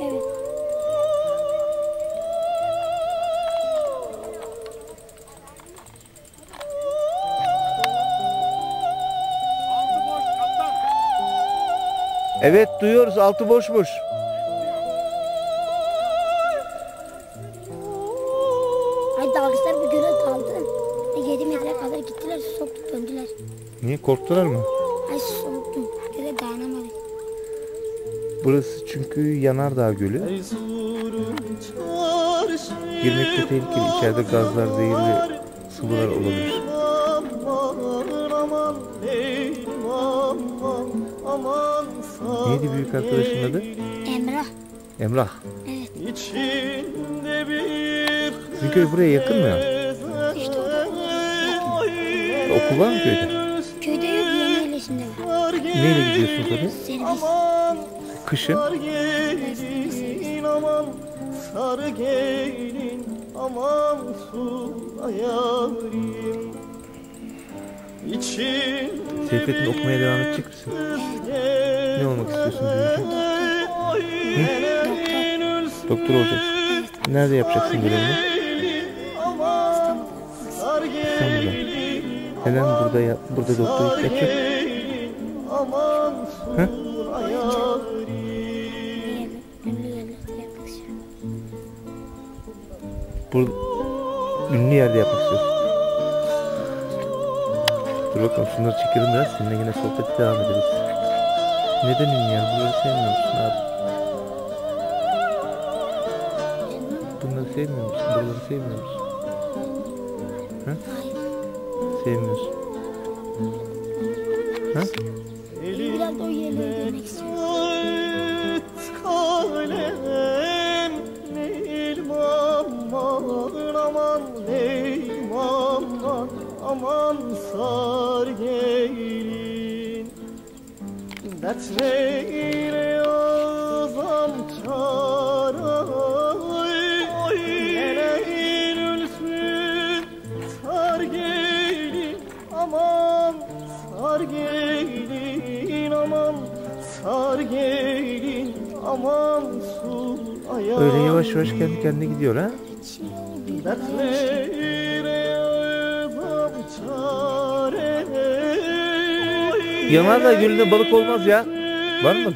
Evet. Evet duyuyoruz altı boşmuş. Ay dalgıçlar bir göle daldı. 7 metre kadar gittiler soktu döndüler. Niye korktular mı? Burası çünkü Yanardağ Gölü. Girmekte tehlikeli. İçeride gazlar, zehirli sıvılar olabilir. Neydi büyük arkadaşın adı? Emrah. Emrah. Evet. Sizin köy buraya yakın mı? İşte orada. Okul var mı köyde? Köyde yok yeni yerleşimde var. Neyle gidiyorsunuz oraya? Servis. Kışın. Sar gelin aman sar gelin aman su yarim Seyfettin okumaya devam edecek misin? Ne olmak istiyorsun büyüyünce? Doktor olacaksın. Nerede yapacaksın görevini? İstanbul'da. Neden burada ya, burada doktorluk yapacak? aman Burada ünlü yerde yapmak istiyorsun. Dur bakalım şunları çekelim biraz. Seninle yine sohbet devam ederiz. Neden ünlü yer? Bunları sevmiyor musun abi? Bunları sevmiyor musun? Buraları sevmiyor musun? Hayır. Sevmiyorsun. Ha? Biraz o yerleri görmek istiyorum. Dertleyle yazam çaray Geleyin ölsün sar gelin aman Sar gelin aman Sar gelin aman su ayağı Öyle yavaş yavaş kendi kendine gidiyor ha? Yanardağ Gölü'nde balık olmaz ya. Var mı?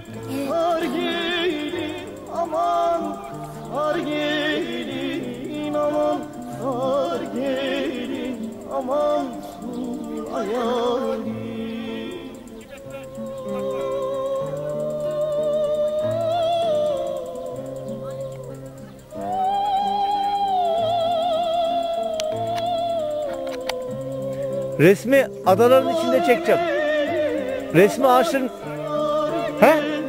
Resmi adaların içinde çekeceğim. Resmi ağaçların... He?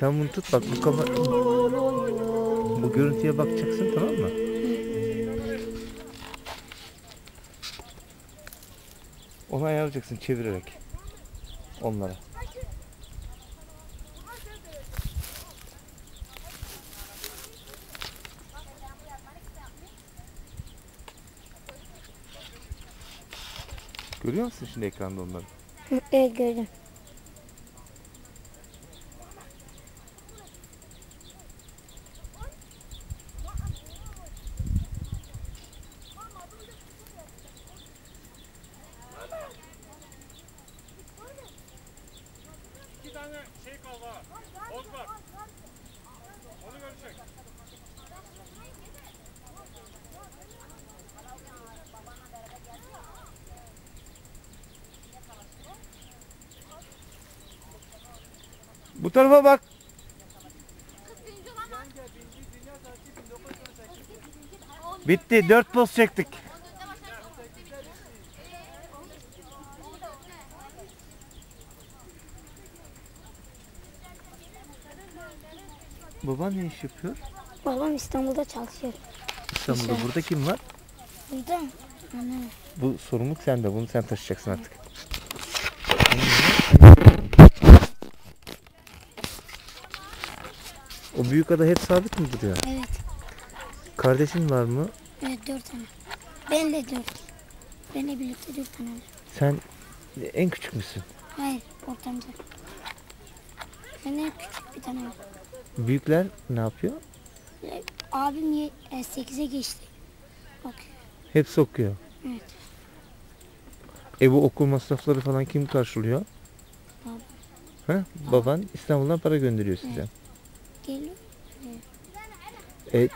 Sen bunu tut bak bu kamera... Bu görüntüye bakacaksın tamam mı? Onu ayarlayacaksın çevirerek. Onlara. Görüyor musun şimdi ekranda onları? Evet gördüm. İki tane şey kaldı ha. Boz var. Onu görecek. Bu tarafa bak. Bitti. Dört poz çektik. Baban ne iş yapıyor? Babam İstanbul'da çalışıyor. İstanbul'da. Burada kim var? Burada? Anladım. Bu sorumluluk sende. Bunu sen taşıyacaksın artık. Büyük ada hep sabit mi duruyor? Evet. Kardeşin var mı? Evet dört tane. Benle dört. Benle birlikte dört tane var. Sen en küçük müsün? Hayır ortanca. Benden küçük bir tane var. Büyükler ne yapıyor? E, Abim ye- e, 8'e geçti. Okuyor. Hepsi okuyor. Evet. E bu okul masrafları falan kim karşılıyor? Babam. Ha? Baban İstanbul'dan para gönderiyor size. Geliyor. E,